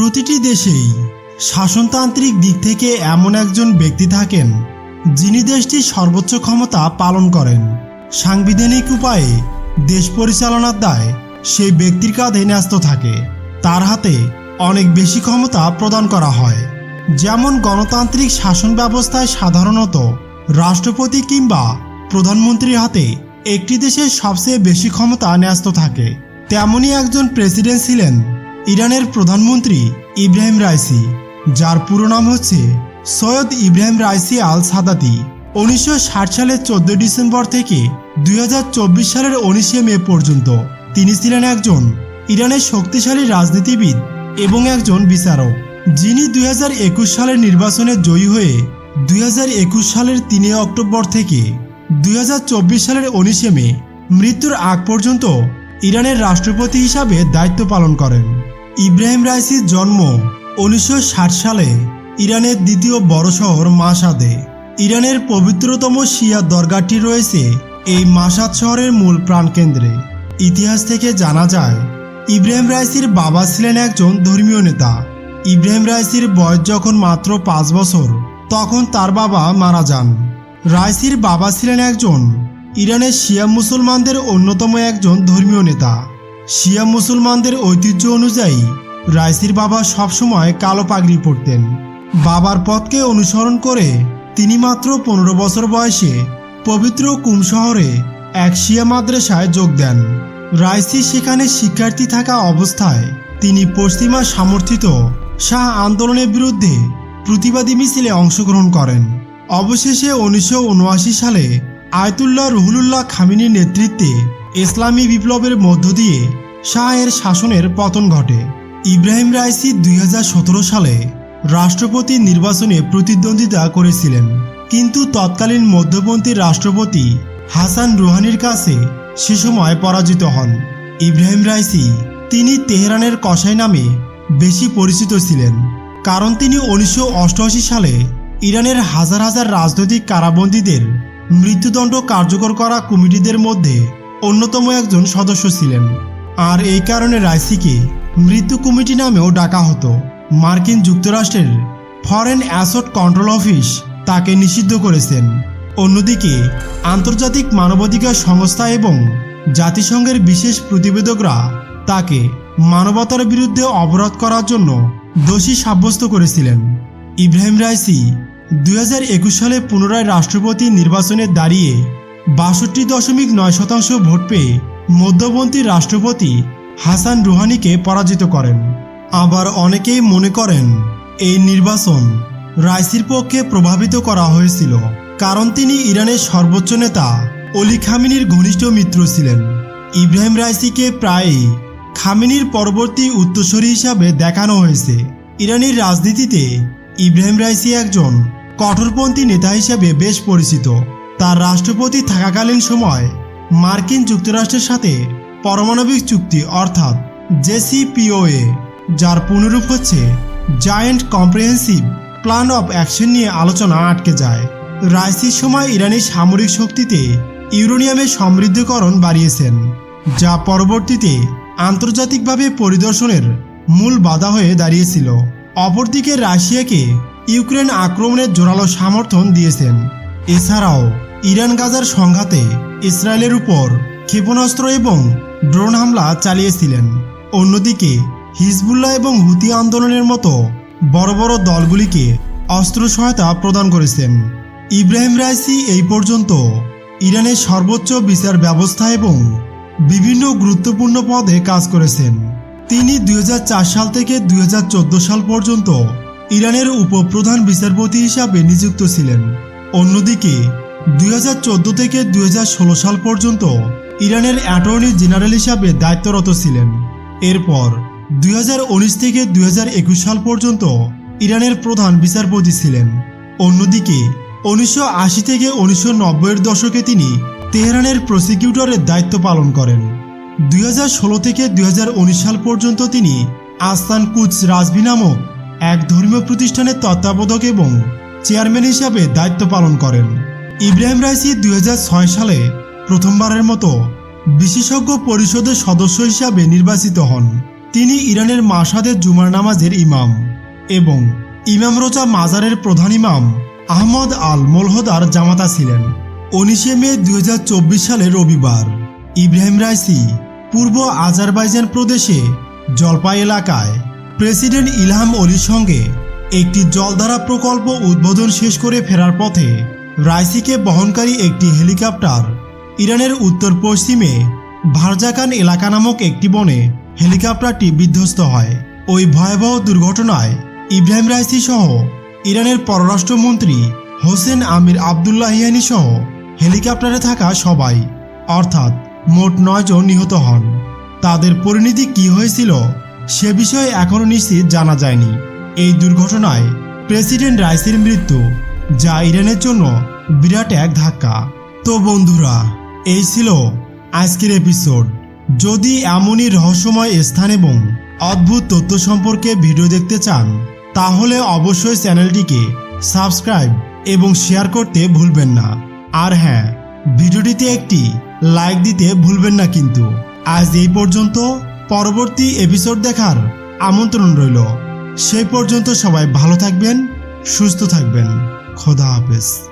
প্রতিটি দেশেই শাসনতান্ত্রিক দিক থেকে এমন একজন ব্যক্তি থাকেন, যিনি দেশটির সর্বোচ্চ ক্ষমতা পালন করেন। সাংবিধানিক উপায়ে দেশ পরিচালনার দায় সেই ব্যক্তির কাঁধে ন্যস্ত থাকে। তার হাতে অনেক বেশি ক্ষমতা প্রদান করা হয়। যেমন গণতান্ত্রিক শাসন ব্যবস্থায় সাধারণত রাষ্ট্রপতি কিংবা প্রধানমন্ত্রীর হাতে একটি দেশের সবচেয়ে বেশি ক্ষমতা ন্যস্ত থাকে। তেমনই একজন প্রেসিডেন্ট ছিলেন ইরানের প্রধানমন্ত্রী ইব্রাহিম রাইসি, যার পুরো নাম হচ্ছে Seyed Ebrahim Raisi Al Sadati উনিশশো ষাট সালের চোদ্দ ডিসেম্বর থেকে দুই হাজার চব্বিশ সালের উনিশে মে পর্যন্ত। তিনি ছিলেন একজন ইরানের শক্তিশালী রাজনীতিবিদ এবং একজন বিচারক, যিনি দুই হাজার একুশ সালের নির্বাচনে জয়ী হয়ে দুই হাজার একুশ সালের তিনে অক্টোবর থেকে দুই হাজার চব্বিশ সালের উনিশে মে মৃত্যুর আগ পর্যন্ত ইরানের রাষ্ট্রপতি হিসাবে দায়িত্ব পালন করেন। ইব্রাহিম রাইসির জন্ম উনিশশো ষাট সালে ইরানের দ্বিতীয় বড় শহর মাসাদে ইরানের পবিত্রতম শিয়া দরগাটি রয়েছে এই মাসাদ শহরের মূল প্রাণকেন্দ্রে। ইতিহাস থেকে জানা যায়, ইব্রাহিম রাইসির বাবা ছিলেন একজন ধর্মীয় নেতা। ইব্রাহিম রাইসির বয়স যখন মাত্র পাঁচ বছর, তখন তার বাবা মারা যান। রাইসির বাবা ছিলেন একজন ইরানের শিয়া মুসলমানদের অন্যতম একজন ধর্মীয় নেতা। শিয়া মুসলমানদের ঐতিহ্য অনুযায়ী রাইসির বাবা সবসময় কালো পাগড়ি পরতেন। বাবার পথকে অনুসরণ করে তিনি মাত্র পনেরো বছর বয়সে পবিত্র কুম শহরে এক শিয়া মাদ্রাসায় যোগ দেন। রাইসি সেখানে শিক্ষার্থী থাকা অবস্থায় তিনি পশ্চিমা সমর্থিত শাহ আন্দোলনের বিরুদ্ধে প্রতিবাদী মিছিলে অংশগ্রহণ করেন। অবশেষে উনিশশো উনআশি সালে আয়তুল্লাহ রুহুলুল্লাহ খামিনীর নেতৃত্বে ইসলামী বিপ্লবের মধ্য দিয়ে শাহের শাসনের পতন ঘটে। ইব্রাহিম রাইসি দুই হাজার সতেরো সালে রাষ্ট্রপতি নির্বাচনে প্রতিদ্বন্দ্বিতা করেছিলেন। কিন্তু তৎকালীন মধ্যপন্থী রাষ্ট্রপতি হাসান রুহানির কাছে সে সময় পরাজিত হন। ইব্রাহিম রাইসি তিনি তেহরানের কসাই নামে বেশি পরিচিত ছিলেন। কারণ তিনি উনিশশো অষ্টআশি সালে ইরানের হাজার হাজার রাজনৈতিক কারাবন্দীদের মৃত্যুদণ্ড কার্যকর করা কমিটিদের মধ্যে অন্যতম একজন সদস্য ছিলেন। আর এই কারণে রাইসিকে মৃত্যু কমিটি নামেও ডাকা হতো। মার্কিন যুক্তরাষ্ট্রের ফরেন অ্যাসট কন্ট্রোল অফিস তাকে নিষিদ্ধ করেছেন। অন্যদিকে, আন্তর্জাতিক মানবাধিকার সংস্থা এবং জাতিসংঘের বিশেষ প্রতিবেদকরা তাকে মানবতার বিরুদ্ধে অবরোধ করার জন্য দোষী সাব্যস্ত করেছিলেন। ইব্রাহিম রাইসি দুই হাজার একুশ সালে পুনরায় রাষ্ট্রপতি নির্বাচনে দাঁড়িয়ে বাষট্টি দশমিক নয় শতাংশ ভোট পেয়ে মধ্যপন্থী রাষ্ট্রপতি হাসান রুহানিকে পরাজিত করেন। আবার অনেকেই মনে করেন, এই নির্বাচন রাইসির পক্ষে প্রভাবিত করা হয়েছিল, কারণ তিনি ইরানের সর্বোচ্চ নেতা অলি খামিনির ঘনিষ্ঠ মিত্র ছিলেন। ইব্রাহিম রাইসিকে প্রায়ই খামিনির পরবর্তী উত্তরসূরি হিসাবে দেখানো হয়েছে। ইরানের রাজনীতিতে ইব্রাহিম রাইসি একজন কঠোরপন্থী নেতা হিসেবে বেশ পরিচিত। তার রাষ্ট্রপতি থাকাকালীন সময় মার্কিন যুক্তরাষ্ট্রের সাথে পারমাণবিক চুক্তি অর্থাৎ জেসিপিওএ, যার পুনরূপ হচ্ছে Joint Comprehensive Plan of Action নিয়ে আলোচনা আটকে যায়। রাইসির সময় ইরানি সামরিক শক্তিতে ইউরেনিয়ামের সমৃদ্ধকরণ বাড়িয়েছেন, যা পরবর্তীতে আন্তর্জাতিকভাবে পরিদর্শনের মূল বাধা হয়ে দাঁড়িয়েছিল। অপরদিকে রাশিয়াকে ইউক্রেন আক্রমণের জোরালো সমর্থন দিয়েছেন। এছাড়াও ইরান গাজার সংঘাতে ইসরায়েলের উপর ক্ষেপণাস্ত্র এবং ড্রোন হামলা চালিয়েছিলেন। অন্যদিকে, হিজবুল্লাহ এবং হুতি আন্দোলনের মতো বড় বড় দলগুলিকে অস্ত্র সহায়তা প্রদান করেছেন। ইব্রাহিম রাইসি এই পর্যন্ত ইরানের সর্বোচ্চ বিচার ব্যবস্থা এবং বিভিন্ন গুরুত্বপূর্ণ পদে কাজ করেছেন। তিনি দুই হাজার চার সাল থেকে দুই হাজার চোদ্দ সাল পর্যন্ত ইরানের উপপ্রধান বিচারপতি হিসাবে নিযুক্ত ছিলেন। অন্যদিকে দুই হাজার চোদ্দ থেকে দুই হাজার ষোলো সাল পর্যন্ত ইরানের অ্যাটর্নি জেনারেল হিসাবে দায়িত্বরত ছিলেন। এরপর দুই হাজার উনিশ থেকে দুই হাজার একুশ সাল পর্যন্ত ইরানের প্রধান বিচারপতি ছিলেন। অন্যদিকে উনিশশো আশি থেকে উনিশশো এর দশকে তিনি তেহরানের প্রসিকিউটরের দায়িত্ব পালন করেন। দুই হাজার ষোলো থেকে দুই হাজার উনিশ সাল পর্যন্ত তিনি আস্তান কুচ রাজবি নামক এক ধর্মীয় প্রতিষ্ঠানের তত্ত্বাবধায়ক এবং চেয়ারম্যান হিসাবে দায়িত্ব পালন করেন। ইব্রাহিম রাইসি দুই হাজার ছয় সালে প্রথমবারের মতো বিশেষজ্ঞ পরিষদের সদস্য হিসাবে নির্বাচিত হন। তিনি ইরানের মাসাদের জুমার নামাজের ইমাম এবং ইমাম রোজা মাজারের প্রধান ইমাম আহমদ আল মোলহদার জামাতা ছিলেন। উনিশে মে দু হাজার চব্বিশ সালে রবিবার ইব্রাহিম রাইসি পূর্ব আজারবাইজান প্রদেশে জলপাই এলাকায় প্রেসিডেন্ট ইলহাম অলির সঙ্গে একটি জলধারা প্রকল্প উদ্বোধন শেষ করে ফেরার পথে রাইসিকে বহনকারী একটি হেলিকপ্টার ইরানের উত্তর পশ্চিমে ভারজাকান এলাকা নামক একটি বনে হেলিকপ্টারটি বিধ্বস্ত হয়। ওই ভয়াবহ দুর্ঘটনায় ইব্রাহিম রাইসি সহ ইরানের পররাষ্ট্রমন্ত্রী হোসেন আমির আবদুল্লাহিয়ানি সহ হেলিকপ্টারে থাকা সবাই, অর্থাৎ মোট নয়জন নিহত হন। তাদের পরিণতি কি হয়েছিল সে বিষয়ে এখনও নিশ্চিত জানা যায়নি। এই দুর্ঘটনায় প্রেসিডেন্ট রাইসির মৃত্যু, যা ইরানের জন্য বিরাট এক ধাক্কা। তো বন্ধুরা, এই ছিল আজকের এপিসোড যদি এমনই রহস্যময় স্থান এবং অদ্ভুত তথ্য সম্পর্কে ভিডিও দেখতে চান, তাহলে অবশ্যই চ্যানেলটিকে সাবস্ক্রাইব এবং শেয়ার করতে ভুলবেন না। আর হ্যাঁ ভিডিওটিতে একটি লাইক দিতে ভুলবেন না কিন্তু। আজ এই পর্যন্ত, পরবর্তী এপিসোড দেখার আমন্ত্রণ রইল। সেই পর্যন্ত সবাই ভালো থাকবেন, সুস্থ থাকবেন। খোদা হাফেজ।